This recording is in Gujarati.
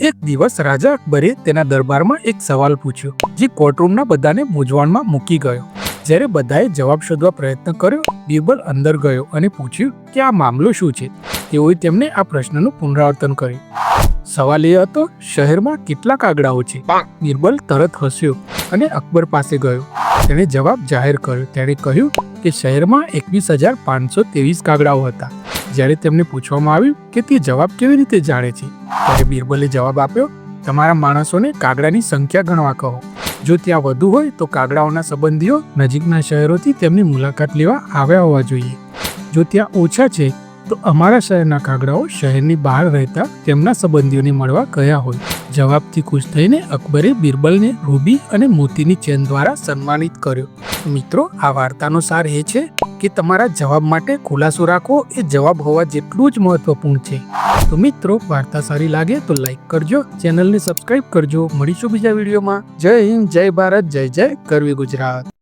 એક દિવસ રાજા અકબરે તેના દરબારમાં એક સવાલ પૂછ્યો, જે કોર્ટરૂમના બધાને મૂંઝવણમાં મૂકી ગયો. જ્યારે બધાએ જવાબ શોધવા પ્રયત્ન કર્યો, બીરબલ અંદર ગયો અને પૂછ્યું કે આ મામલો શું છે? તેઓએ તેમને આ પ્રશ્નનું પુનરાવર્તન કર્યું. સવાલ એ હતો, શહેરમાં કેટલા કાગડાઓ છે? બીરબલ તરત હસ્યો અને અકબર પાસે ગયો. તેણે જવાબ જાહેર કર્યો. તેણે કહ્યું કે શહેરમાં એકવીસ હજાર પાંચસો ત્રેવીસ કાગડાઓ હતા. જ્યારે તેમને પૂછવામાં આવ્યું કે તે જવાબ કેવી રીતે જાણે છે, ત્યારે બિરબલે જવાબ આપ્યો, તમારા માણસોને કાગડાની સંખ્યા ગણવા કહો. જો ત્યાં વધુ હોય તો કાગડાઓના સંબંધીઓ નજીકના શહેરોથી તેમની મુલાકાત લેવા આવ્યા હોવા જોઈએ. જો ત્યાં ઓછા છે, તો અમારા શહેરના કાગડાઓ શહેરની બહાર રહેતા તેમના સંબંધીઓને મળવા ગયા હોય. જવાબથી ખુશ થઈને અકબરે બિરબલને રૂબી અને મોતીની ચેન દ્વારા સન્માનિત કર્યો. મિત્રો, આ વાર્તાનો સાર એ છે કે તમારા જવાબ માટે ખુલાસો રાખો. એ જવાબ હોવા જેટલું જ મહત્વપૂર્ણ છે. તો મિત્રો, વાર્તા સારી લાગે તો લાઈક કરજો, ચેનલને સબસ્ક્રાઇબ કરજો. મળીશું બીજા વિડીયોમાં. જય હિન્દ, જય ભારત, જય જય. કરવી ગુજરાત.